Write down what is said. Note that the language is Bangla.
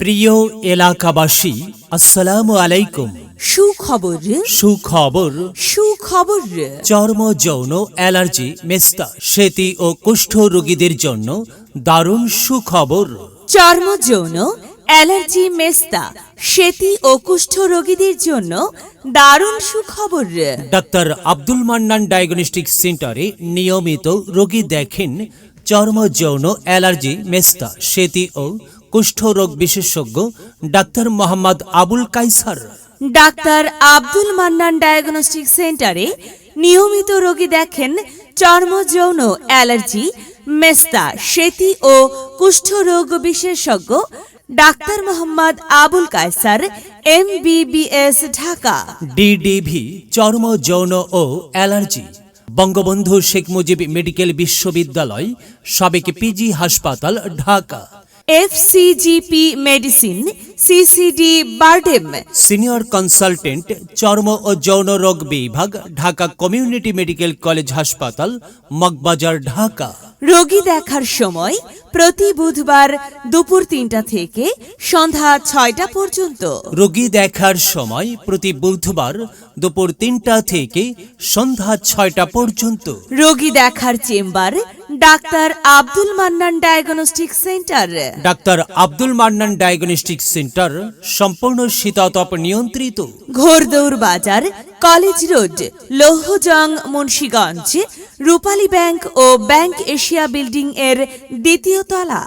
প্রিয় এলাকাবাসী আসসালামু আলাইকুম। সুখবর। সুখবর। সুখবর। চর্ম যৌন অ্যালার্জি মেস্তা সেতি ও কুষ্ঠ রোগীদের জন্য দারুণ সুখবর। চর্ম যৌন অ্যালার্জি মেস্তা সেতি ও কুষ্ঠ রোগীদের জন্য দারুণ সুখবর। ডাক্তার আব্দুল মান্নান ডায়াগনস্টিক সেন্টারে নিয়মিত রোগী দেখেন চর্ম যৌন অ্যালার্জি মেস্তা সেতি ও কুষ্ঠরোগ বিশেষজ্ঞ doctor Mohammad Abul Kaiser. Doctor Abdul Mannan diagnostic সেন্টারে নিয়মিত রোগী দেখেন চর্ম যৌন অ্যালার্জি মেস্তা সেতি ও কুষ্ঠরোগ বিশেষজ্ঞ doctor Mohammad Abul Kaiser M Dhaka. DDV চর্ম যৌন ও অ্যালার্জি। বঙ্গবন্ধু শেখ মুজিব মেডিকেল বিশ্ববিদ্যালয় সাবেক পিজি হাসপাতাল Dhaka. FCGP medicine CCD BIRDEM. Senior consultant চর্ম ও যৌন রোগ বিভাগ ঢাকা কমিউনিটি মেডিকেল কলেজ হাসপাতাল মগবাজার ঢাকা। রোগী দেখার সময় প্রতি বুধবার দুপুর তিনটা থেকে সন্ধ্যা ছয়টা পর্যন্ত। রোগী দেখার সময় প্রতি বুধবার দুপুর তিনটা থেকে সন্ধ্যা ছয়টা পর্যন্ত। রোগী দেখার chamber doctor Abdul Mannan diagnostic centre. Doctor Abdul Mannan diagnostic centre সম্পূর্ণ শীতাতপ নিয়ন্ত্রিত। ঘোরদৌড় Bazar college road Lohajang Munshiganj Rupali bank ও ব্যাংক এশিয়া বিল্ডিং এর দ্বিতীয় তলা।